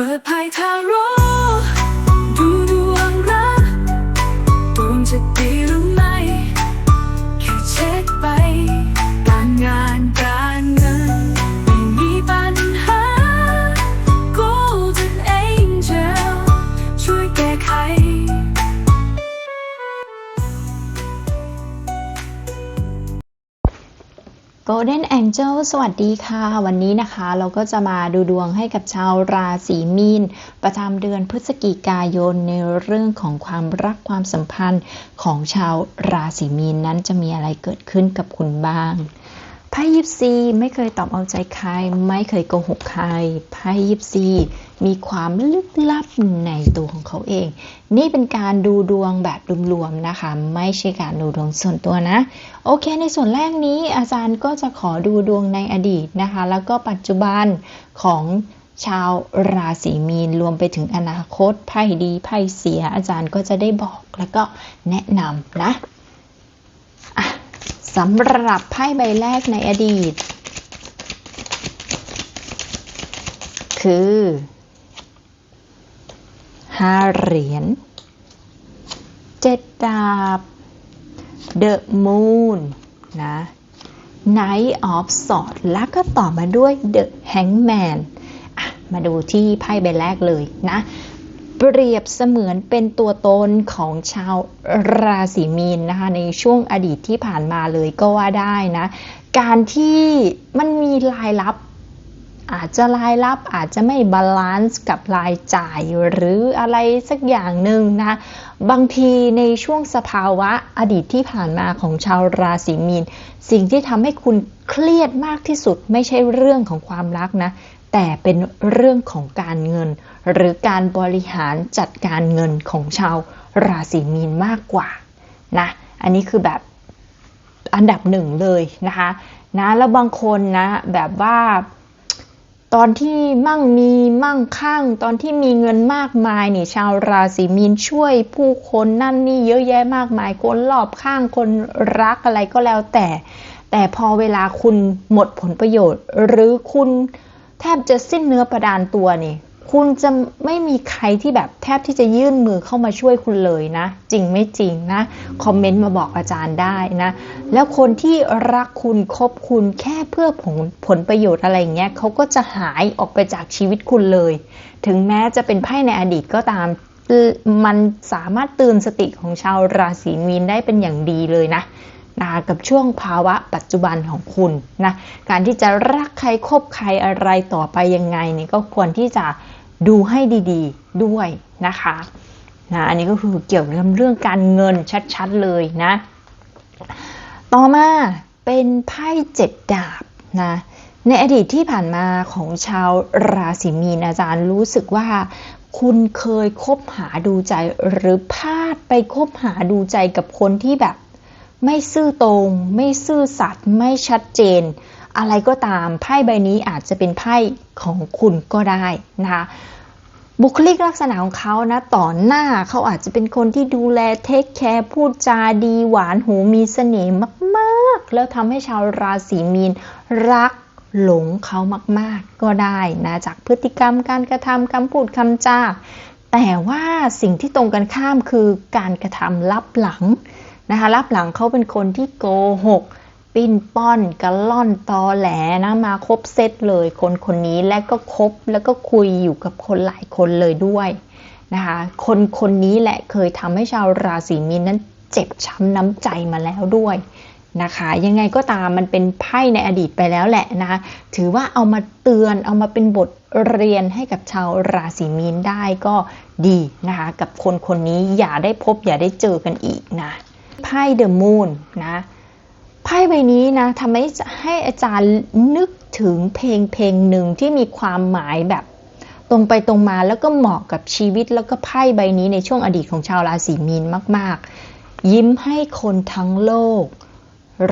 เปิดภายทางรู้ Golden Angel สวัสดีค่ะ วันนี้นะคะเราก็จะมาดูดวงให้กับชาวราศีมีน ประจำเดือนพฤศจิกายนในเรื่องของความรักความสัมพันธ์ของชาวราศีมีนนั้นจะมีอะไรเกิดขึ้นกับคุณบ้าง พ่ยิปซีไม่เคยตอบเอาใจใคร ไม่เคยโกหกใครไพ่ยิปซีมีความลึกลับในตัวของเขาเอง นี่เป็นการดูดวงแบบรวมๆนะคะ ไม่ใช่การดูดวงส่วนตัวนะ โอเค ในส่วนแรกนี้อาจารย์ก็จะขอดูดวงในอดีตนะคะ แล้วก็ปัจจุบันของชาวราศีมีนรวมไปถึงอนาคตไพ่ดีไพ่เสีย อาจารย์ก็จะได้บอกแล้วก็แนะนำนะอะ สำหรับไพ่ใบแรกในอดีต คือห้าเหรียญเจ็ดดาบ The Moon นะ Knight of Swords แล้วก็ต่อมาด้วย The Hangman มาดูที่ไพ่ใบแรกเลยนะ เปรียบเสมือนเป็นตัวตนของชาวราศีมีนนะคะในช่วงอดีตที่ผ่านมาเลยก็ว่าได้นะ การที่มันมีรายรับอาจจะรายรับอาจจะไม่บาลานซ์กับรายจ่ายหรืออะไรสักอย่างหนึ่งนะ บางทีในช่วงสภาวะอดีตที่ผ่านมาของชาวราศีมีน สิ่งที่ทำให้คุณเครียดมากที่สุดไม่ใช่เรื่องของความรักนะ แต่เป็นเรื่องของการเงิน หรือการบริหารจัดการเงินของชาวราศีมีนมากกว่านะอันนี้คือแบบอันดับหนึ่งเลยนะคะนะแล้วบางคนนะแบบว่าตอนที่มั่งมีมั่งคั่ง ตอนที่มีเงินมากมายนี่ชาวราศีมีนช่วยผู้คนนั่นนี่เยอะแยะมากมายคนรอบข้างคนรักอะไรก็แล้วแต่ แต่พอเวลาคุณหมดผลประโยชน์ หรือคุณแทบจะสิ้นเนื้อประดานตัวนี่ คุณจะไม่มีใครที่แบบแทบที่จะยื่นมือเข้ามาช่วยคุณเลยนะ จริงไม่จริงนะ คอมเมนต์มาบอกอาจารย์ได้นะ แล้วคนที่รักคุณคบคุณแค่เพื่อผลผลประโยชน์อะไรเงี้ยเขาก็จะหายออกไปจากชีวิตคุณเลย ถึงแม้จะเป็นไพ่ในอดีตก็ตาม มันสามารถตือนสติของชาวราศีมีนได้เป็นอย่างดีเลยนะนะกับช่วงภาวะปัจจุบันของคุณนะการที่จะรักใครคบใครอะไรต่อไปยังไงเนี่ยก็ควรที่จะ ดูให้ดีๆด้วยนะคะนะอันนี้ก็คือเกี่ยวกับเรื่องการเงินชัดๆเลยนะ ต่อมาเป็นไพ่เจ็ดดาบนะในอดีตที่ผ่านมาของชาวราศีมีนอาจารย์รู้สึกว่า คุณเคยคบหาดูใจหรือพลาดไปคบหาดูใจกับคนที่แบบ ไม่ซื่อตรง ไม่ซื่อสัตย์ไม่ชัดเจน อะไรก็ตามไพ่ใบนี้อาจจะเป็นไพ่ของคุณก็ได้นะคะบุคลิกลักษณะของเขานะต่อหน้าเขาอาจจะเป็นคนที่ดูแลเทคแคร์พูดจาดีหวานหูมีเสน่ห์มากๆ แล้วทำให้ชาวราศีมีนรักหลงเขามากๆ ก็ได้นะจากพฤติกรรมการกระทำคำพูดคำจาแต่ว่าสิ่งที่ตรงกันข้ามคือการกระทำลับหลังนะคะรับหลังเขาเป็นคนที่โกหก ปิ้นป้อนกระล่อนตอแหลนะมาครบเซตเลยคนคนนี้และก็คบแล้วก็คุยอยู่กับคนหลายคนเลยด้วยนะคะคนคนนี้แหละเคยทำให้ชาวราศีมีนนั้นเจ็บช้ำน้ำใจมาแล้วด้วยนะคะยังไงก็ตามมันเป็นไพ่ในอดีตไปแล้วแหละนะคะถือว่าเอามาเตือนเอามาเป็นบทเรียนให้กับชาวราศีมีนได้ก็ดีนะคะ กับคนคนนี้อย่าได้พบอย่าได้เจอกันอีกนะไพ่เดอะมูนนะ ไพ่ใบนี้นะทำให้ให้อาจารย์นึกถึงเพลงเพลงหนึ่งที่มีความหมายแบบตรงไปตรงมาแล้วก็เหมาะกับชีวิตแล้วก็ไพ่ใบนี้ในช่วงอดีตของชาวราศีมีนมาก ๆ ยิ้มให้คนทั้งโลก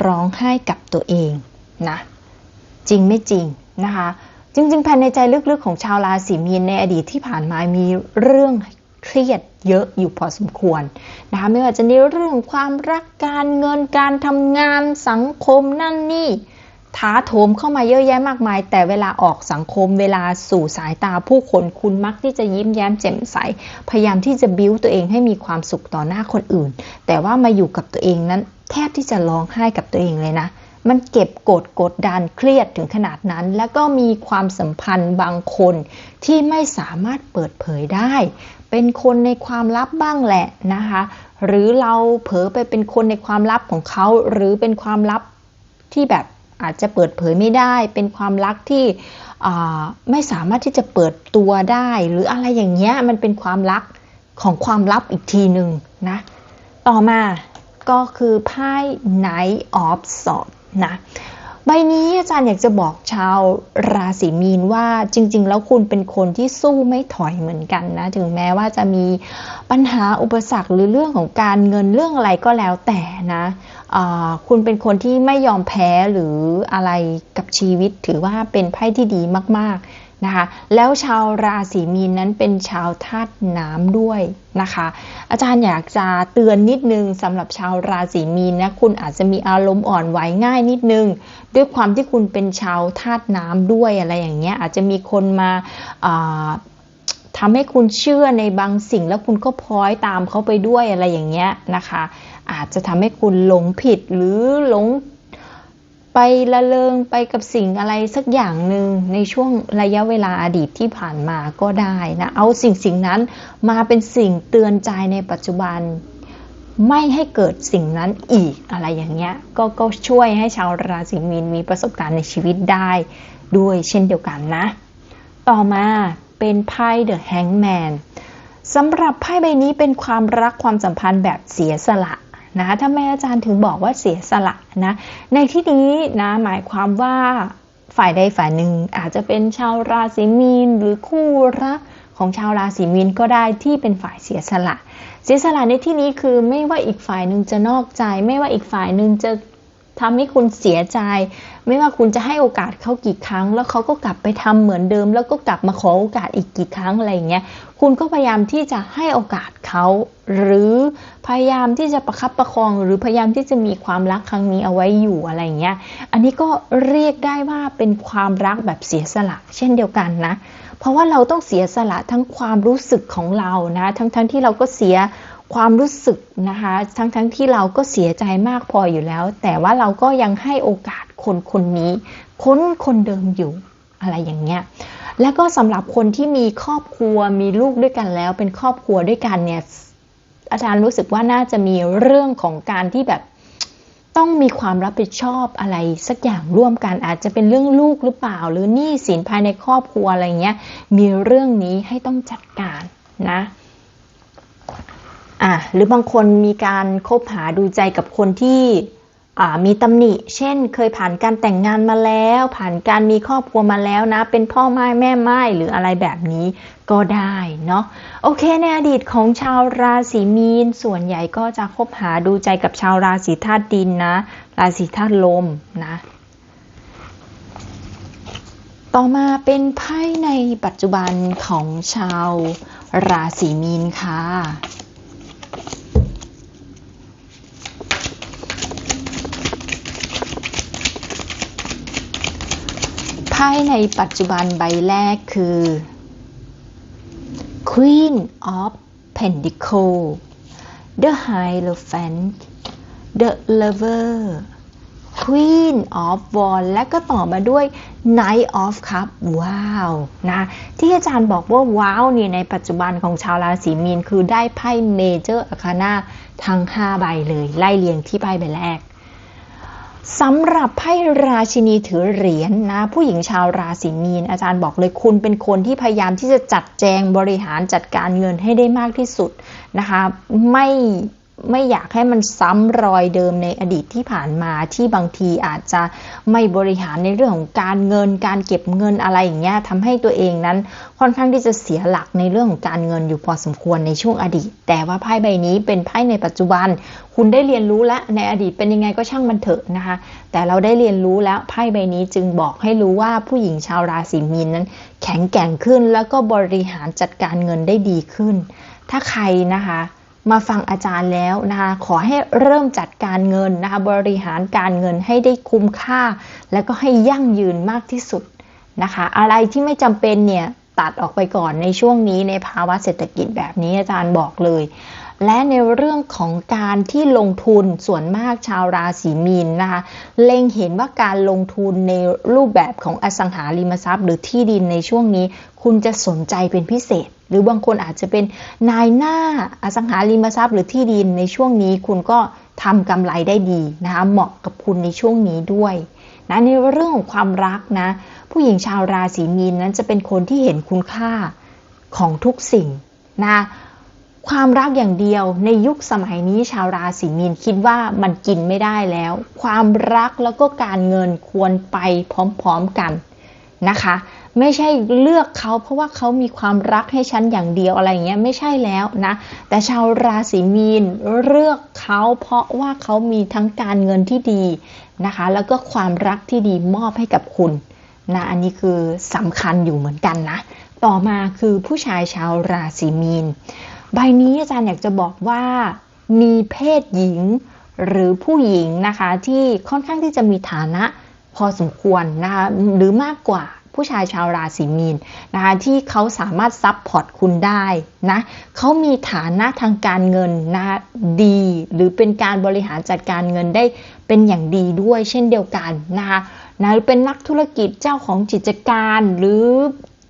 ร้องไห้กับตัวเองนะจริงไม่จริงนะคะ จริงๆภายในใจลึกๆของชาวราศีมีนในอดีตที่ผ่านมามีเรื่อง เครียดเยอะอยู่พอสมควรนะคะไม่ว่าจะในเรื่องความรักการเงินการทำงานสังคมนั่นนี่ท้าโถมเข้ามาเยอะแยะมากมาย แต่เวลาออกสังคมเวลาสู่สายตาผู้คนคุณมักที่จะยิ้มแย้มแจ่มใส พยายามที่จะบิ้วตัวเองให้มีความสุขต่อหน้าคนอื่น แต่ว่ามาอยู่กับตัวเองนั้น แทบที่จะร้องไห้กับตัวเองเลยนะ มันเก็บกดกดดันเครียดถึงขนาดนั้น แล้วก็มีความสัมพันธ์บางคนที่ไม่สามารถเปิดเผยได้ เป็นคนในความลับบ้างแหละนะคะ หรือเราเผลอไปเป็นคนในความลับของเขา หรือเป็นความลับที่แบบอาจจะเปิดเผยไม่ได้ เป็นความลับที่ไม่สามารถที่จะเปิดตัวได้ หรืออะไรอย่างเงี้ยมันเป็นความลับของความลับอีกทีหนึ่งนะต่อมาก็คือไพ่ Knight of Swords นะ ใบนี้อาจารย์อยากจะบอกชาวราศีมีนว่าจริง ๆ แล้วคุณเป็นคนที่สู้ไม่ถอยเหมือนกันนะ ถึงแม้ว่าจะมีปัญหาอุปสรรคหรือเรื่องของการเงินเรื่องอะไรก็แล้วแต่นะะคุณเป็นคนที่ไม่ยอมแพ้หรืออะไรกับชีวิตถือว่าเป็นไพ่ที่ดีมาก ๆ นะคะ แล้วชาวราศีมีนนั้นเป็นชาวธาตุน้ำด้วยนะคะ อาจารย์อยากจะเตือนนิดนึงสำหรับชาวราศีมีนนะคุณอาจจะมีอารมณ์อ่อนไหวง่ายนิดนึง ด้วยความที่คุณเป็นชาวธาตุน้ำด้วยอะไรอย่างเงี้ยอาจจะมีคนมาอ่าทำให้คุณเชื่อในบางสิ่งแล้วคุณก็พลอยตามเขาไปด้วยอะไรอย่างเงี้ยนะคะ อาจจะทำให้คุณหลงผิดหรือหลง ไปละเลงไปกับสิ่งอะไรสักอย่างหนึ่งในช่วงระยะเวลาอดีตที่ผ่านมาก็ได้นะเอาสิ่งสิ่งนั้นมาเป็นสิ่งเตือนใจในปัจจุบัน ไม่ให้เกิดสิ่งนั้นอีกอะไรอย่างเงี้ยก็ก็ช่วยให้ชาวราศีมีนมีประสบการณ์ในชีวิตได้ด้วยเช่นเดียวกันนะ ต่อมาเป็นไพ่ The Hangman สำหรับไพ่ใบนี้เป็นความรักความสัมพันธ์แบบเสียสละ นะถ้าแม่อาจารย์ถึงบอกว่าเสียสละนะ ในที่นี้นะหมายความว่าฝ่ายใดฝ่ายหนึ่งอาจจะเป็นชาวราศีมีนหรือคู่รักของชาวราศีมีนก็ได้ที่เป็นฝ่ายเสียสละ เสียสละในที่นี้คือไม่ว่าอีกฝ่ายหนึ่งจะนอกใจ ไม่ว่าอีกฝ่ายหนึ่งจะ ทำให้คุณเสียใจ ไม่ว่าคุณจะให้โอกาสเขากี่ครั้ง แล้วเขาก็กลับไปทำเหมือนเดิม แล้วก็กลับมาขอโอกาสอีกกี่ครั้งอะไรเงี้ย คุณก็พยายามที่จะให้โอกาสเขาหรือพยายามที่จะประคับประคอง หรือพยายามที่จะมีความรักครั้งนี้เอาไว้อยู่อะไรเงี้ย อันนี้ก็เรียกได้ว่าเป็นความรักแบบเสียสละ เช่นเดียวกันนะ เพราะว่าเราต้องเสียสละทั้งความรู้สึกของเรานะ ทั้งๆทที่เราก็เสีย ความรู้สึกนะคะ ทั้งๆทที่เราก็เสียใจมากพออยู่แล้ว แต่ว่าเราก็ยังให้โอกาสคนคนนี้ ค้นคนเดิมอยู่อะไรอย่างเงี้ยแล้วก็สำหรับคนที่มีครอบครัวมีลูกด้วยกันแล้ว เป็นครอบครัวด้วยกันเนี่ยอาจารย์รู้สึกว่าน่าจะมีเรื่องของการที่แบบต้องมีความรับผิดชอบอะไรสักอย่างร่วมกันอาจจะเป็นเรื่องลูกหรือเปล่า หรือหนี้สินภายในครอบครัวอะไรเงี้ยมีเรื่องนี้ให้ต้องจัดการนะ อะหรือบางคนมีการคบหาดูใจกับคนที่มีตำหนิ เช่น เคยผ่านการแต่งงานมาแล้ว ผ่านการมีครอบครัวมาแล้วนะ เป็นพ่อไม้แม่ไม้หรืออะไรแบบนี้ก็ได้เนาะ โอเค ในอดีตของชาวราศีมีน ส่วนใหญ่ก็จะคบหาดูใจกับชาวราศีธาตุดินนะ ราศีธาตุลมนะ ต่อมาเป็นไพ่ในปัจจุบันของชาวราศีมีนค่ะ ไพ่ในปัจจุบันใบแรกคือ Queen of Pentacle The Hierophant The Lover Queen of Wands และก็ต่อมาด้วย Knight of Cup ว้าวนะที่อาจารย์บอกว่าว้าวนี่ในปัจจุบันของชาวราศีมีน คือได้ไพ่ Major Arcana ทั้ง 5 ใบเลย ไล่เรียงที่ไพ่ใบแรก สำหรับไพ่ราชินีถือเหรียญนะ ผู้หญิงชาวราศีมีน อาจารย์บอกเลยคุณเป็นคนที่พยายามที่จะจัดแจงบริหารจัดการเงินให้ได้มากที่สุดนะคะ ไม่ ไม่อยากให้มันซ้ำรอยเดิมในอดีตที่ผ่านมาที่บางทีอาจจะไม่บริหารในเรื่องของการเงิน การเก็บเงินอะไรอย่างเงี้ยทำให้ตัวเองนั้นค่อนข้างที่จะเสียหลักในเรื่องของการเงินอยู่พอสมควรในช่วงอดีต แต่ว่าไพ่ใบนี้เป็นไพ่ในปัจจุบัน คุณได้เรียนรู้แล้วในอดีตเป็นยังไงก็ช่างมันเถอะนะคะ แต่เราได้เรียนรู้แล้วไพ่ใบนี้จึงบอกให้รู้ว่าผู้หญิงชาวราศีมีนนั้น แข็งแกร่งขึ้นแล้วก็บริหารจัดการเงินได้ดีขึ้น ถ้าใครนะคะ มาฟังอาจารย์แล้วนะคะขอให้เริ่มจัดการเงินนะคะบริหารการเงินให้ได้คุ้มค่า และก็ให้ยั่งยืนมากที่สุดนะคะ อะไรที่ไม่จำเป็นเนี่ยตัดออกไปก่อนในช่วงนี้ในภาวะเศรษฐกิจแบบนี้อาจารย์บอกเลย และในเรื่องของการที่ลงทุนส่วนมากชาวราศีมีนนะคะเล็งเห็นว่าการลงทุนในรูปแบบของอสังหาริมทรัพย์ หรือที่ดินในช่วงนี้ คุณจะสนใจเป็นพิเศษ หรือบางคนอาจจะเป็นนายหน้าอสังหาริมทรัพย์ หรือที่ดินในช่วงนี้คุณก็ทำกำไรได้ดีนะคะเหมาะกับคุณในช่วงนี้ด้วยนะในเรื่องของความรักนะ ผู้หญิงชาวราศีมีนนั้นจะเป็นคนที่เห็นคุณค่าของทุกสิ่งนะ ความรักอย่างเดียวในยุคสมัยนี้ชาวราศีมีนคิดว่ามันกินไม่ได้แล้ว ความรักแล้วก็การเงินควรไปพร้อมๆกันนะคะ ไม่ใช่เลือกเขาเพราะว่าเขามีความรักให้ฉันอย่างเดียวอะไรเงี้ยไม่ใช่แล้วนะ แต่ชาวราศีมีนเลือกเขาเพราะว่าเขามีทั้งการเงินที่ดีนะคะ แล้วก็ความรักที่ดีมอบให้กับคุณนะอันนี้คือสำคัญอยู่เหมือนกันนะ ต่อมาคือผู้ชายชาวราศีมีน ใบนี้อาจารย์อยากจะบอกว่ามีเพศหญิงหรือผู้หญิงนะคะที่ค่อนข้างที่จะมีฐานะพอสมควรนะคะหรือมากกว่าผู้ชายชาวราศีมีนนะคะที่เขาสามารถซับพอร์ตคุณได้นะเขามีฐานะทางการเงินนะคะดีหรือเป็นการบริหารจัดการเงินได้เป็นอย่างดีด้วยเช่นเดียวกันนะคะนะหรือเป็นนักธุรกิจเจ้าของกิจการหรือ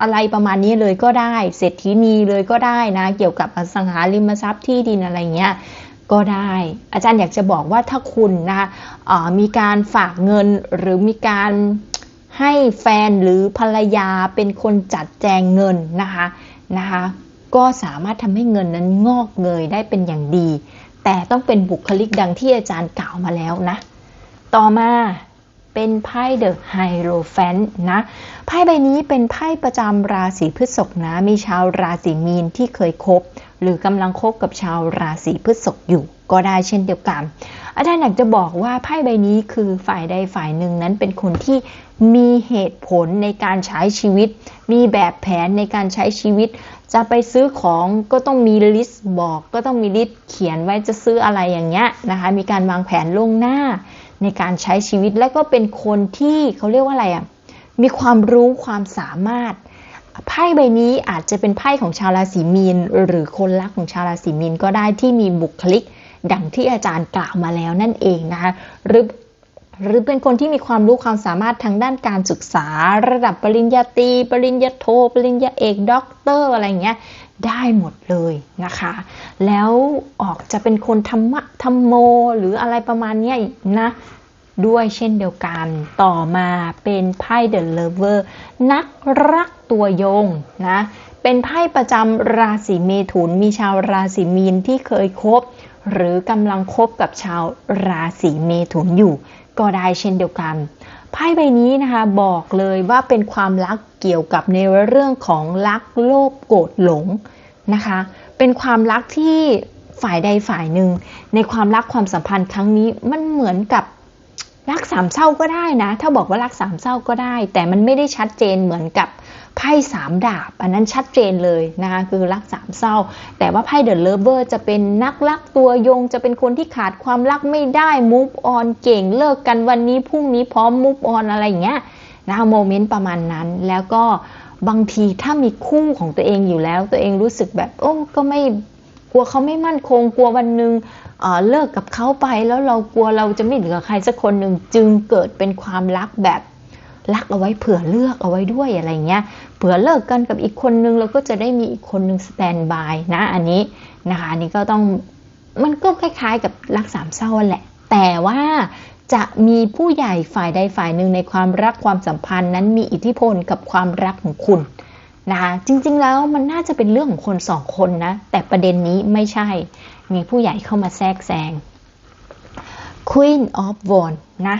อะไรประมาณนี้เลยก็ได้เศรษฐีนีเลยก็ได้นะ เกี่ยวกับอสังหาริมทรัพย์ที่ดินอะไรเงี้ยก็ได้ อาจารย์อยากจะบอกว่าถ้าคุณนะคะมีการฝากเงินหรือมีการให้แฟนหรือภรรยาเป็นคนจัดแจงเงินนะคะนะคะก็สามารถทำให้เงินนั้นงอกเงยได้เป็นอย่างดี แต่ต้องเป็นบุคลิกดังที่อาจารย์กล่าวมาแล้วนะ ต่อมา เป็นไพ่เดอะไฮโรแฟนนะไพ่ใบนี้เป็นไพ่ประจำราศีพฤษภนะ มีชาวราศีมีนที่เคยคบ หรือกำลังคบกับชาวราศีพฤษภอยู่ก็ได้เช่นเดียวกัน อาจารย์อยากจะบอกว่าไพ่ใบนี้คือฝ่ายใดฝ่ายหนึ่งนั้นเป็นคนที่มีเหตุผลในการใช้ชีวิต มีแบบแผนในการใช้ชีวิต จะไปซื้อของก็ต้องมีลิสต์บอก ก็ต้องมีลิสต์เขียนไว้จะซื้ออะไรอย่างเงี้ยนะคะ มีการวางแผนล่วงหน้า ในการใช้ชีวิตและก็เป็นคนที่เขาเรียกว่าอะไรอะมีความรู้ความสามารถไพ่ใบนี้อาจจะเป็นไพ่ของชาวราศีมีน หรือคนรักของชาวราศีมีนก็ได้ที่มีบุคลิก ดังที่อาจารย์กล่าวมาแล้วนั่นเองนะคะหรือ หรือเป็นคนที่มีความรู้ความสามารถทางด้านการศึกษา ระดับปริญญาตรีปริญญาโทปริญญาเอกด็อกเตอร์อะไรเงี้ยได้หมดเลยนะคะ แล้วออกจะเป็นคนธรรมะธรรมโม หรืออะไรประมาณนี้นะด้วยเช่นเดียวกัน ต่อมาเป็นไพ่ The Lover นักรักตัวยงนะ เป็นไพ่ประจำราศีเมถุน มีชาวราศีมีนที่เคยคบ หรือกำลังคบกับชาวราศีเมถุนอยู่ ก็ได้เช่นเดียวกันไพ่ใบนี้นะคะบอกเลยว่าเป็นความรักเกี่ยวกับในเรื่องของรักโลภโกรธหลงนะคะ เป็นความรักที่ฝ่ายใดฝ่ายหนึ่ง ในความรักความสัมพันธ์ครั้งนี้มันเหมือนกับรักสามเศร้าก็ได้นะ ถ้าบอกว่ารักสามเศร้าก็ได้ แต่มันไม่ได้ชัดเจนเหมือนกับ ไพ่สามดาบ อันนั้นชัดเจนเลยนะคะคือรักสามเศร้า แต่ว่าไพ่เดอะเลเวอร์จะเป็นนักรักตัวยง จะเป็นคนที่ขาดความรักไม่ได้มูฟออนเก่งเลิกกันวันนี้พรุ่งนี้พร้อมมูฟออนอะไรอย่างเงี้ยนะคะโมเมนต์ประมาณนั้นแล้วก็บางทีถ้ามีคู่ของตัวเองอยู่แล้ว ตัวเองรู้สึกแบบโอ้ก็ไม่กลัวเขาไม่มั่นคงกลัววันหนึ่งเออเลิกกับเขาไปแล้วเรากลัวเราจะไม่เหลือใครสักคนหนึ่งจึงเกิดเป็นความรักแบบ รักเอาไว้เผื่อเลือกเอาไว้ด้วยอะไรเงี้ยเผื่อเลิกกันกับอีกคนนึงเราก็จะได้มีอีกคนนึงสแตนบายนะอันนี้นะคะอันนี้ก็ต้องมันก็คล้ายๆกับรักสามเศร้าแหละ แต่ว่าจะมีผู้ใหญ่ฝ่ายใดฝ่ายหนึ่งในความรักความสัมพันธ์นั้นมีอิทธิพลกับความรักของคุณนะคะจริงๆแล้วมันน่าจะเป็นเรื่องของคนสองคนนะ แต่ประเด็นนี้ไม่ใช่ มีผู้ใหญ่เข้ามาแทรกแซง Queen of Wands นะ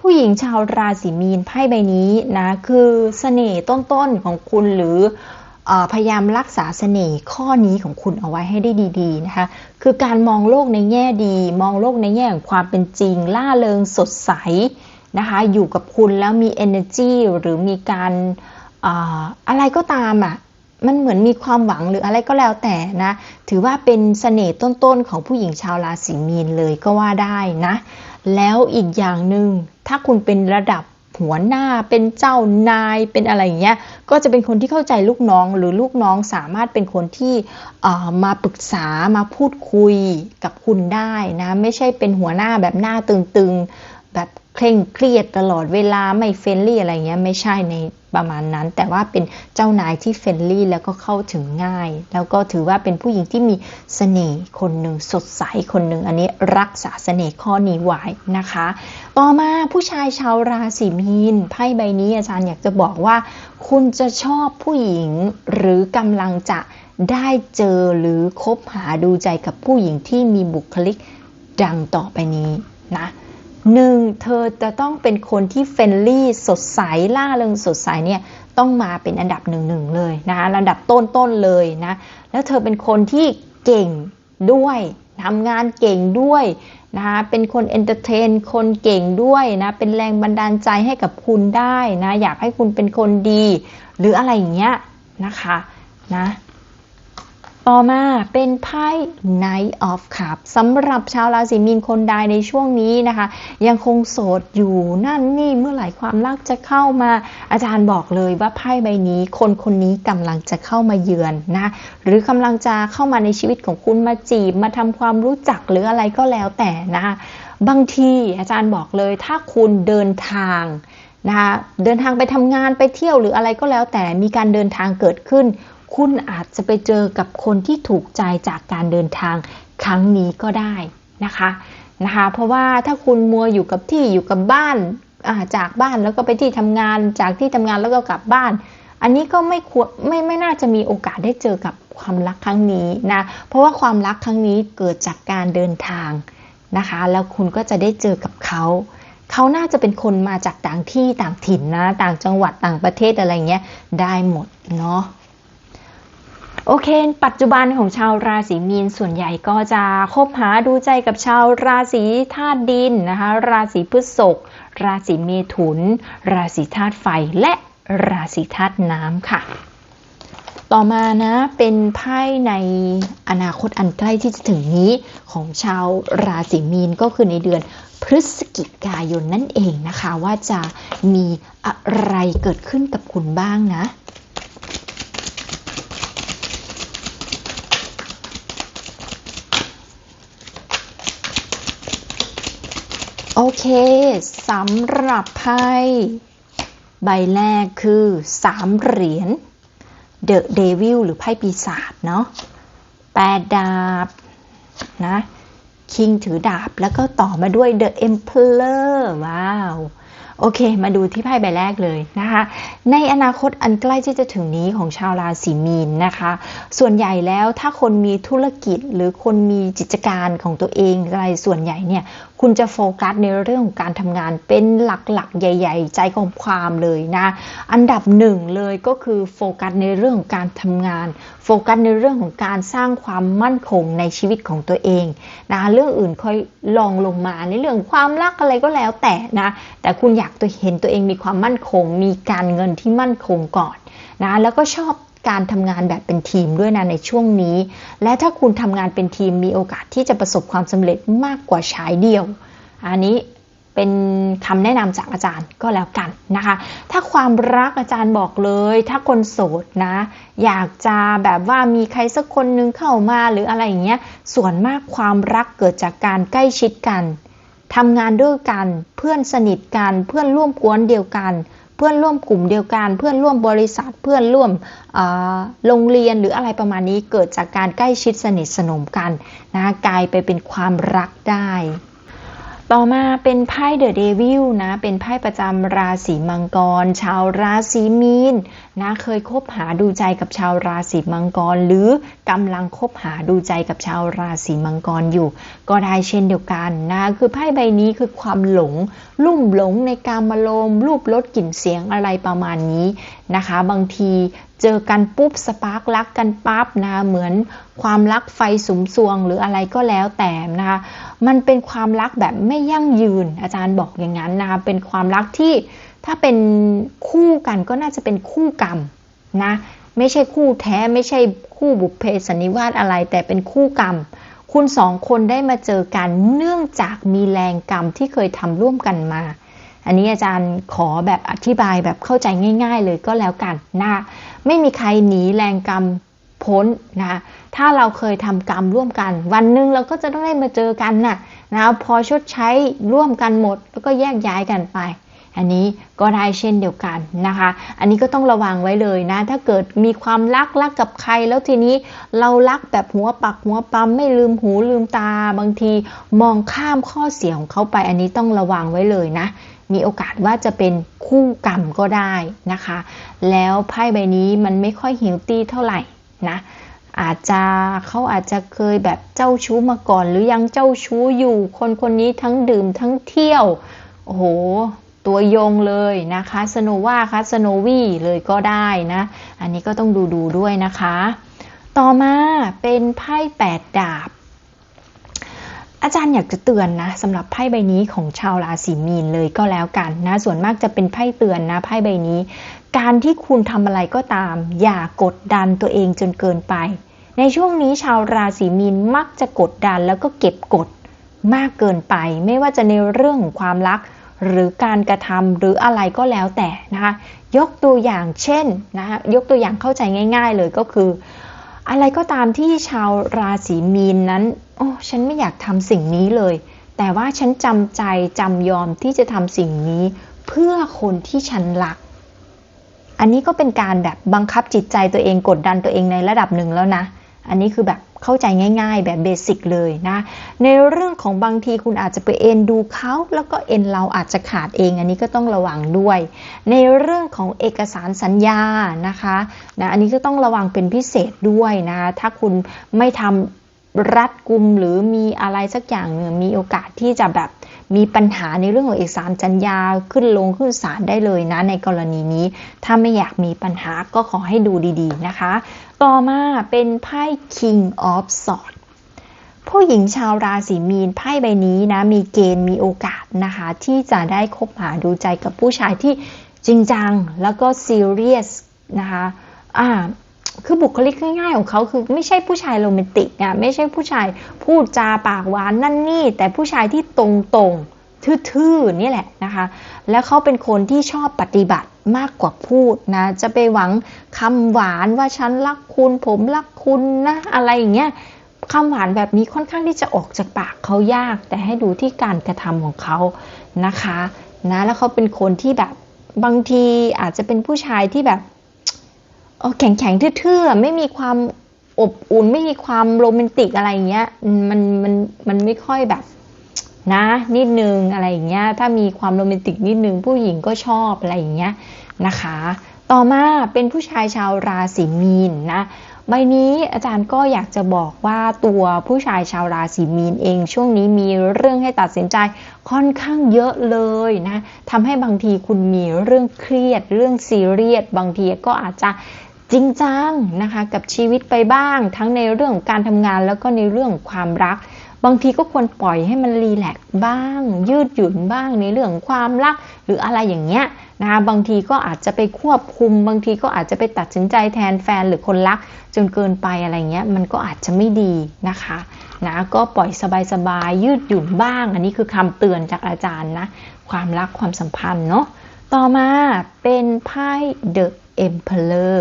ผู้หญิงชาวราศีมีนไพ่ใบนี้นะ คือเสน่ห์ต้นๆของคุณหรืออพยายามรักษาเสน่ห์ข้อนี้ของคุณเอาไว้ให้ได้ดีๆนะคะคือการมองโลกในแง่ดี มองโลกในแง่ของความเป็นจริง ล่าเริงสดใสนะคะอยู่กับคุณแล้วมี energy หรือมีการออะไรก็ตามอะมันเหมือนมีความหวังหรืออะไรก็แล้วแต่นะ ถือว่าเป็นเสน่ห์ต้นๆของผู้หญิงชาวราศีมีนเลยก็ว่าได้นะ แล้วอีกอย่างหนึ่งถ้าคุณเป็นระดับหัวหน้าเป็นเจ้านายเป็นอะไรอย่างเงี้ยก็จะเป็นคนที่เข้าใจลูกน้องหรือลูกน้องสามารถเป็นคนที่มาปรึกษามาพูดคุยกับคุณได้นะไม่ใช่เป็นหัวหน้าแบบหน้าตึงๆ แบบเคร่งเครียดตลอดเวลาไม่เฟรนลี่อะไรเงี้ยไม่ใช่ใน ประมาณนั้น แต่ว่าเป็นเจ้านายที่เฟรนลี่แล้วก็เข้าถึงง่าย แล้วก็ถือว่าเป็นผู้หญิงที่มีเสน่ห์คนหนึ่งสดใสคนหนึ่งอันนี้รักษาเสน่ห์ข้อนี้ไว้นะคะ ต่อมาผู้ชายชาวราศีมีนไพ่ใบนี้อาจารย์อยากจะบอกว่า คุณจะชอบผู้หญิงหรือกำลังจะได้เจอหรือคบหาดูใจกับผู้หญิงที่มีบุคลิกดังต่อไปนี้นะ หนึ่งเธอจะต้องเป็นคนที่เฟรนลี่สดใสล่าเริงสดใสเนี่ยต้องมาเป็นอันดับหนึ่งหนึ่งเลยนะคะอันดับต้นๆเลยนะแล้วเธอเป็นคนที่เก่งด้วยทำงานเก่งด้วยนะคะเป็นคนเอนเตอร์เทนคนเก่งด้วยนะเป็นแรงบันดาลใจให้กับคุณได้นะอยากให้คุณเป็นคนดี หรืออะไรอย่างเงี้ยนะคะนะ ต่อมาเป็นไพ่ Knight of Cups สำหรับชาวราศีมีนคนใดในช่วงนี้นะคะ ยังคงโสดอยู่นั่นนี่เมื่อไหร่ความรักจะเข้ามา อาจารย์บอกเลยว่าไพ่ใบนี้คนคนนี้กำลังจะเข้ามาเยือนนะหรือกำลังจะเข้ามาในชีวิตของคุณมาจีบมาทำความรู้จักหรืออะไรก็แล้วแต่นะคะบางทีอาจารย์บอกเลยถ้าคุณเดินทางนะคะเดินทางไปทำงานไปเที่ยวหรืออะไรก็แล้วแต่มีการเดินทางเกิดขึ้น คุณอาจจะไปเจอกับคนที่ถูกใจจากการเดินทางครั้งนี้ก็ได้นะคะนะคะ เพราะว่าถ้าคุณมัวอยู่กับที่อยู่กับบ้านาจากบ้านแล้วก็ไปที่ทำงานจากที่ทำงานแล้วก็กลับบ้าน อันนี้ก็ไม่ควรไม่ไม่น่าจะมีโอกาสได้เจอกับความรักครั้งนี้นะเพราะว่าความรักครั้งนี้เกิดจากการเดินทางนะคะ แล้วคุณก็จะได้เจอกับเขาเขาน่าจะเป็นคนมาจากต่างที่ต่างถิ่นนะ ต่างจังหวัดต่างประเทศอะไรเงี้ยได้หมดเนาะ โอเค ปัจจุบันของชาวราศีมีนส่วนใหญ่ก็จะคบหาดูใจกับชาวราศีธาตุดินนะคะ ราศีพฤษภ ราศีเมถุน ราศีธาตุไฟ และราศีธาตุน้ำค่ะ ต่อมานะ เป็นไพ่ในอนาคตอันใกล้ที่จะถึงนี้ของชาวราศีมีนก็คือในเดือนพฤศจิกายนนั่นเองนะคะ ว่าจะมีอะไรเกิดขึ้นกับคุณบ้างนะ โอเคสำหรับไพ่ใบแรกคือสามเหรียญ The Devil หรือไพ่ปีศาจเนาะแปดดาบนะคิงถือดาบแล้วก็ต่อมาด้วย The Emperor ว้าว โอเค มาดูที่ไพ่ใบแรกเลยนะคะ ในอนาคตอันใกล้ที่จะถึงนี้ของชาวราศีมีนนะคะ ส่วนใหญ่แล้วถ้าคนมีธุรกิจหรือคนมีกิจการของตัวเองอะไรส่วนใหญ่เนี่ย คุณจะโฟกัสในเรื่องของการทำงานเป็นหลักๆ ใหญ่ ๆ ใจของความเลยนะ อันดับหนึ่งเลยก็คือโฟกัสในเรื่องของการทำงาน โฟกัสในเรื่องของการสร้างความมั่นคงในชีวิตของตัวเองนะเรื่องอื่นค่อยลองลงมาในเรื่องความรักอะไรก็แล้วแต่นะ แต่คุณอยากตัวเห็นตัวเองมีความมั่นคง มีการเงินที่มั่นคงก่อนนะแล้วก็ชอบ การทำงานแบบเป็นทีมด้วยนะในช่วงนี้ และถ้าคุณทำงานเป็นทีมมีโอกาสที่จะประสบความสำเร็จมากกว่าชายเดียว อันนี้เป็นคำแนะนำจากอาจารย์ก็แล้วกันนะคะ ถ้าความรักอาจารย์บอกเลย ถ้าคนโสดนะ อยากจะแบบว่ามีใครสักคนนึงเข้ามาหรืออะไรอย่างเงี้ย ส่วนมากความรักเกิดจากการใกล้ชิดกันทำงานด้วยกัน เพื่อนสนิทกัน เพื่อนร่วมกวนเดียวกัน เพื่อนร่วมกลุ่มเดียวกัน เพื่อนร่วมบริษัทเพื่อนร่วมโรงเรียนหรืออะไรประมาณนี้เกิดจากการใกล้ชิดสนิทสนมกันนะกลายไปเป็นความรักได้ ต่อมาเป็นไพ่เดอะเดวิลนะ เป็นไพ่ประจำราศีมังกร ชาวราศีมีนนะเคยคบหาดูใจกับชาวราศีมังกร หรือกำลังคบหาดูใจกับชาวราศีมังกรอยู่ ก็ได้เช่นเดียวกันนะคือไพ่ใบนี้คือความหลง ลุ่มหลงในการมาโลมรูปรสกลิ่นเสียงอะไรประมาณนี้นะคะ บางที เจอกันปุ๊บสปาร์กรักกันปั๊บนะเหมือนความรักไฟสุมสวงหรืออะไรก็แล้วแต่นะคะมันเป็นความรักแบบไม่ยั่งยืน อาจารย์บอกอย่างนั้นนะคะเป็นความรักที่ถ้าเป็นคู่กันก็น่าจะเป็นคู่กรรมนะไม่ใช่คู่แท้ไม่ใช่คู่บุพเพสันนิวาสอะไร แต่เป็นคู่กรรม คุณสองคนได้มาเจอกันเนื่องจากมีแรงกรรมที่เคยทำร่วมกันมา อันนี้อาจารย์ขอแบบอธิบายแบบเข้าใจง่าย ๆ เลยก็แล้วกันนะไม่มีใครหนีแรงกรรมพ้นนะคะถ้าเราเคยทำกรรมร่วมกัน วันหนึ่งเราก็จะต้องได้มาเจอกันน่ะนะพอชดใช้ร่วมกันหมด แล้วก็แยกย้ายกันไป อันนี้ก็ได้เช่นเดียวกันนะคะ อันนี้ก็ต้องระวังไว้เลยนะ ถ้าเกิดมีความรักรักกับใคร แล้วทีนี้เรารักแบบหัวปักหัวปั๊มไม่ลืมหูลืมตา บางทีมองข้ามข้อเสียของเขาไป อันนี้ต้องระวังไว้เลยนะ มีโอกาสว่าจะเป็นคู่กรรมก็ได้นะคะ แล้วไพ่ใบนี้มันไม่ค่อยฮิลตี้เท่าไหร่นะอาจจะเขาอาจจะเคยแบบเจ้าชู้มาก่อน หรือยังเจ้าชู้อยู่ คนคนนี้ทั้งดื่มทั้งเที่ยวโอ้โหตัวยงเลยนะคะสโนว่าคะสโนวี่เลยก็ได้นะ อันนี้ก็ต้องดูดูด้วยนะคะ ต่อมาเป็นไพ่แปดดาบ อาจารย์อยากจะเตือนนะสำหรับไพ่ใบนี้ของชาวราศีมีนเลยก็แล้วกันนะ ส่วนมากจะเป็นไพ่เตือนนะไพ่ใบนี้ การที่คุณทำอะไรก็ตาม อย่ากดดันตัวเองจนเกินไป ในช่วงนี้ชาวราศีมีนมักจะกดดันแล้วก็เก็บกดมากเกินไป ไม่ว่าจะในเรื่องของความรัก หรือการกระทำหรืออะไรก็แล้วแต่นะคะยกตัวอย่างเช่นนะคะยกตัวอย่างเข้าใจง่าย ๆ เลยก็คือ อะไรก็ตามที่ชาวราศีมีนนั้น โอ้ ฉันไม่อยากทำสิ่งนี้เลย แต่ว่าฉันจำใจจำยอมที่จะทำสิ่งนี้ เพื่อคนที่ฉันรัก อันนี้ก็เป็นการแบบบังคับจิตใจตัวเองกดดันตัวเองในระดับหนึ่งแล้วนะ อันนี้คือแบบเข้าใจง่าย ๆ แบบเบสิกเลยนะ ในเรื่องของบางทีคุณอาจจะไปเอ็นดูเขาแล้วก็เอ็นเราอาจจะขาดเอง อันนี้ก็ต้องระวังด้วย ในเรื่องของเอกสารสัญญานะคะนะอันนี้ก็ต้องระวังเป็นพิเศษด้วยนะ ถ้าคุณไม่ทำรัดกุมหรือมีอะไรสักอย่างหนึ่งมีโอกาสที่จะแบบ มีปัญหาในเรื่องของเอกสารสัญญาขึ้นลงขึ้นศาลได้เลยนะในกรณีนี้ ถ้าไม่อยากมีปัญหาก็ขอให้ดูดีๆนะคะ ต่อมาเป็นไพ่ King of Swords ผู้หญิงชาวราศีมีนไพ่ใบนี้นะมีเกณฑ์มีโอกาสนะคะ ที่จะได้คบหาดูใจกับผู้ชายที่จริงจังแล้วก็ซีเรียสนะคะอ่า คือบุคลิกง่ายๆของเขาคือไม่ใช่ผู้ชายโรแมนติกอะไม่ใช่ผู้ชายพูดจาปากหวานนั่นนี่ แต่ผู้ชายที่ตรงๆทื่อๆนี่แหละนะคะ แล้วเขาเป็นคนที่ชอบปฏิบัติมากกว่าพูดนะ จะไปหวังคำหวานว่าฉันรักคุณผมรักคุณนะอะไรอย่างเงี้ยคำหวานแบบนี้ค่อนข้างที่จะออกจากปากเขายาก แต่ให้ดูที่การกระทำของเขานะคะนะแล้วเขาเป็นคนที่แบบบางทีอาจจะเป็นผู้ชายที่แบบ แข็งแข็งทื่อๆไม่มีความอบอุ่นไม่มีความโรแมนติกอะไรเงี้ย มันมันมันไม่ค่อยแบบนะนิดนึงอะไรอย่างเงี้ย ถ้ามีความโรแมนติกนิดนึงผู้หญิงก็ชอบอะไรอย่างเงี้ยนะคะ ต่อมาเป็นผู้ชายชาวราศีมีนนะใบนี้อาจารย์ก็อยากจะบอกว่าตัวผู้ชายชาวราศีมีนเอง ช่วงนี้มีเรื่องให้ตัดสินใจค่อนข้างเยอะเลยนะทำให้บางทีคุณมีเรื่องเครียด เรื่องซีเรียสบางทีก็อาจจะ จริงจังนะคะกับชีวิตไปบ้าง ทั้งในเรื่องของการทำงานแล้วก็ในเรื่องความรัก บางทีก็ควรปล่อยให้มันรีแลกซ์บ้าง ยืดหยุ่นบ้างในเรื่องความรัก หรืออะไรอย่างเงี้ยนะคะบางทีก็อาจจะไปควบคุม บางทีก็อาจจะไปตัดสินใจแทนแฟนหรือคนรัก จนเกินไปอะไรเงี้ยมันก็อาจจะไม่ดีนะคะนะก็ปล่อยสบายๆยืดหยุ่นบ้าง อันนี้คือคำเตือนจากอาจารย์นะความรักความสัมพันธ์เนาะต่อมาเป็นไพ่ The Emperor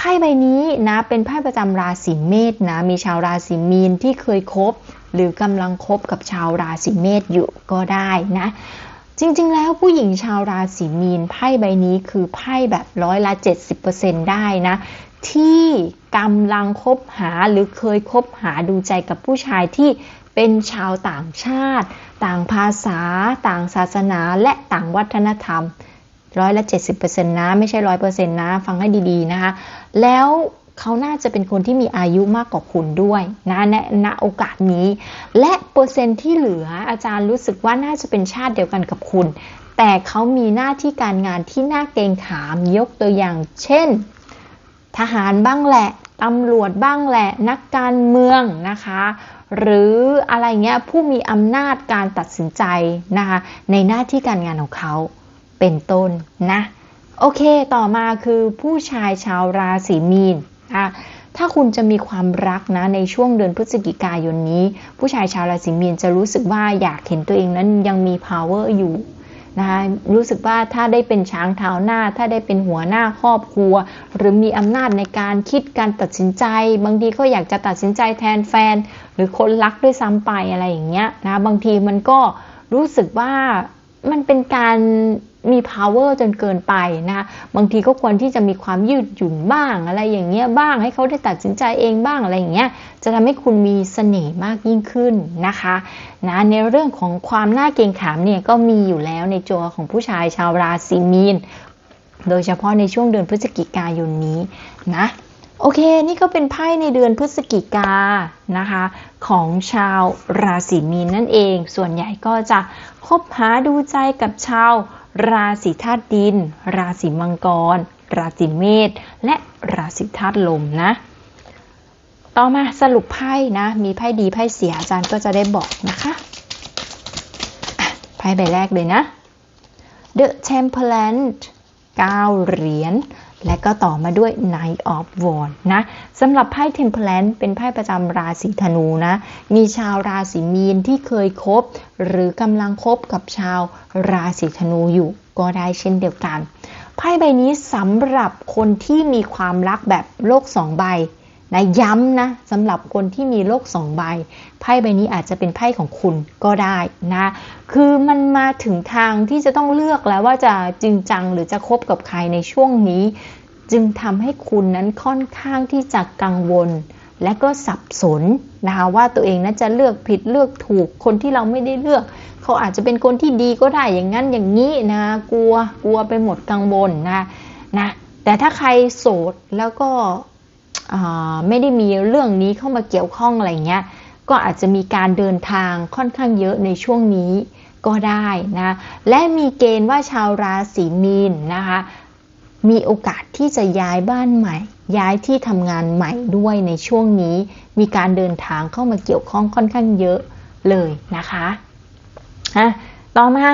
ไพ่ใบนี้นะเป็นไพ่ประจำราศีเมษนะมีชาวราศีมีนที่เคยคบ หรือกำลังคบกับชาวราศีเมษอยู่ก็ได้นะ จริงๆ แล้วผู้หญิงชาวราศีมีนไพ่ใบนี้คือไพ่แบบร้อยละ 70%ได้นะ ที่กำลังคบหาหรือเคยคบหาดูใจกับผู้ชายที่เป็นชาวต่างชาติ ต่างภาษา ต่างศาสนาและต่างวัฒนธรรม ร้อยละ 70%นะ ไม่ใช่ร้อยเปอร์เซ็นต์นะ ฟังให้ดีๆนะคะ แล้วเขาน่าจะเป็นคนที่มีอายุมากกว่าคุณด้วยนะณณโอกาสนี้ และเปอร์เซ็นต์ที่เหลืออาจารย์รู้สึกว่าน่าจะเป็นชาติเดียวกันกับคุณ แต่เขามีหน้าที่การงานที่น่าเกรงขามยกตัวอย่าง เช่น ทหารบ้างแหละตำรวจบ้างแหละ นักการเมืองนะคะ หรืออะไรเงี้ยผู้มีอำนาจการตัดสินใจนะคะในหน้าที่การงานของเขา เป็นต้นนะ โอเคต่อมาคือผู้ชายชาวราศีมีนอะถ้าคุณจะมีความรักนะในช่วงเดือนพฤศจิกายนนี้ ผู้ชายชาวราศีมีนจะรู้สึกว่าอยากเห็นตัวเองนั้นยังมี power อยู่นะคะรู้สึกว่าถ้าได้เป็นช้างเท้าหน้า ถ้าได้เป็นหัวหน้าครอบครัว หรือมีอำนาจในการคิดการตัดสินใจ บางทีก็อยากจะตัดสินใจแทนแฟน หรือคนรักด้วยซ้ำไปอะไรอย่างเงี้ยนะบางทีมันก็รู้สึกว่ามันเป็นการ มี power จนเกินไปนะคะบางทีก็ควรที่จะมีความยืดหยุ่นบ้างอะไรอย่างเงี้ยบ้างให้เขาได้ตัดสินใจเองบ้างอะไรอย่างเงี้ยจะทำให้คุณมีเสน่ห์มากยิ่งขึ้นนะคะนะในเรื่องของความน่าเกรงขามเนี่ยก็มีอยู่แล้วในตัวของผู้ชายชาวราศีมีน โดยเฉพาะในช่วงเดือนพฤศจิกายนนี้นะโอเค นี่ก็เป็นไพ่ในเดือนพฤศจิกานะคะ ของชาวราศีมีนนั่นเอง ส่วนใหญ่ก็จะคบหาดูใจกับชาว ราศีธาตุดิน ราศีมังกร ราศีเมษและราศีธาตุลมนะ ต่อมาสรุปไพ่นะ มีไพ่ดีไพ่เสียอาจารย์ก็จะได้บอกนะคะไพ่ใบแรกเลยนะ The Temperance 9 เหรียญ และก็ต่อมาด้วย Knight of Wands นะสำหรับไพ่ Temperance เป็นไพ่ประจำราศีธนูนะ มีชาวราศีมีนที่เคยคบ หรือกำลังคบกับชาวราศีธนูอยู่ก็ได้เช่นเดียวกันไพ่ใบนี้สำหรับคนที่มีความรักแบบโลกสองใบ นะย้ำนะสำหรับคนที่มีโลกสองใบ ไพ่ใบนี้อาจจะเป็นไพ่ของคุณก็ได้นะคือมันมาถึงทางที่จะต้องเลือกแล้วว่าจะจริงจังหรือจะคบกับใครในช่วงนี้ จึงทำให้คุณนั้นค่อนข้างที่จะกังวล และก็สับสนนะคะว่าตัวเองนั้นจะเลือกผิดเลือกถูกคนที่เราไม่ได้เลือก เขาอาจจะเป็นคนที่ดีก็ได้อย่างนั้นอย่างนี้นะกลัวกลัวไปหมดกังวลนะนะแต่ถ้าใครโสดแล้วก็ ไม่ได้มีเรื่องนี้เข้ามาเกี่ยวข้องอะไรเงี้ยก็อาจจะมีการเดินทางค่อนข้างเยอะในช่วงนี้ก็ได้นะและมีเกณฑ์ว่าชาวราศีมีนนะคะมีโอกาสที่จะย้ายบ้านใหม่ ย้ายที่ทำงานใหม่ด้วยในช่วงนี้ มีการเดินทางเข้ามาเกี่ยวข้องค่อนข้างเยอะเลยนะคะอะต่อมา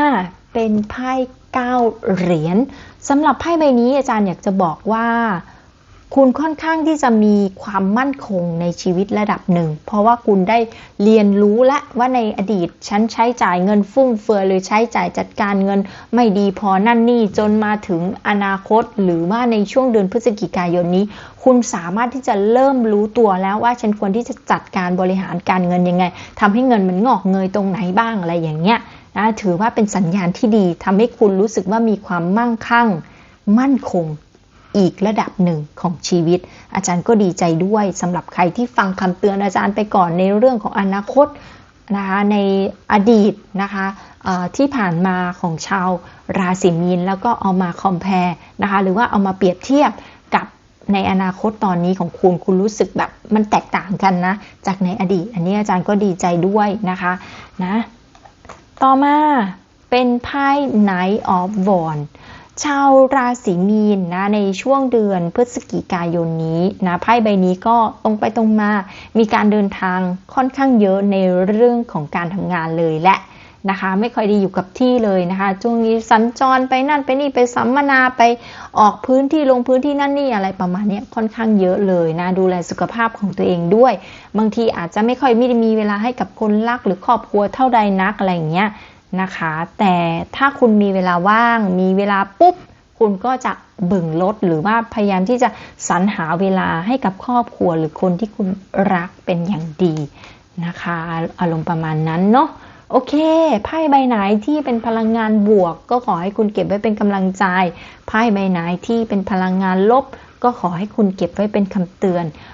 เป็นไพ่เก้าเหรียญสำหรับไพ่ใบนี้อาจารย์อยากจะบอกว่า คุณค่อนข้างที่จะมีความมั่นคงในชีวิตระดับหนึ่ง เพราะว่าคุณได้เรียนรู้และว่าในอดีต ฉันใช้จ่ายเงินฟุ่มเฟือยหรือใช้จ่ายจัดการเงินไม่ดีพอนั่นนี่จนมาถึงอนาคต หรือว่าในช่วงเดือนพฤศจิกายนนี้ คุณสามารถที่จะเริ่มรู้ตัวแล้วว่าฉันควรที่จะจัดการบริหารการเงินยังไงทำให้เงินมันงอกเงยตรงไหนบ้างอะไรอย่างเงี้ยนะถือว่าเป็นสัญญาณที่ดีทำให้คุณรู้สึกว่ามีความมั่งคั่ง มั่นคง อีกระดับหนึ่งของชีวิต อาจารย์ก็ดีใจด้วยสำหรับใครที่ฟังคำเตือนอาจารย์ไปก่อนในเรื่องของอนาคตนะคะในอดีตนะคะที่ผ่านมาของชาวราศีมีนแล้วก็เอามาคอม p พ r e นะคะหรือว่าเอามาเปรียบเทียบกับในอนาคตตอนนี้ของคุณคุณรู้สึกแบบมันแตกต่างกันนะ จากในอดีต อันนี้อาจารย์ก็ดีใจด้วยนะคะนะต่อมาเป็นไพ่ Knight of Wands ชาวราศีมีนนะในช่วงเดือนพฤศจิกายนนี้นะไพ่ใบนี้ก็ตรงไปตรงมา มีการเดินทางค่อนข้างเยอะในเรื่องของการทำงานเลยและนะคะไม่ค่อยได้อยู่กับที่เลยนะคะช่วงนี้สัญจรไปนั่นไปนี่ไปสัมมนาไปออกพื้นที่ลงพื้นที่นั่นนี่อะไรประมาณนี้ค่อนข้างเยอะเลยนะดูแลสุขภาพของตัวเองด้วย บางทีอาจจะไม่ค่อยไม่ได้มีเวลาให้กับคนรักหรือครอบครัวเท่าใดนักอะไรอย่างเงี้ย นะคะ แต่ถ้าคุณมีเวลาว่าง มีเวลาปุ๊บ คุณก็จะบึ่งลดหรือว่าพยายามที่จะสรรหาเวลาให้กับครอบครัวหรือคนที่คุณรักเป็นอย่างดีนะคะ อารมณ์ประมาณนั้นเนาะโอเค ไพ่ใบไหนที่เป็นพลังงานบวก ก็ขอให้คุณเก็บไว้เป็นกำลังใจ ไพ่ใบไหนที่เป็นพลังงานลบ ก็ขอให้คุณเก็บไว้เป็นคำเตือน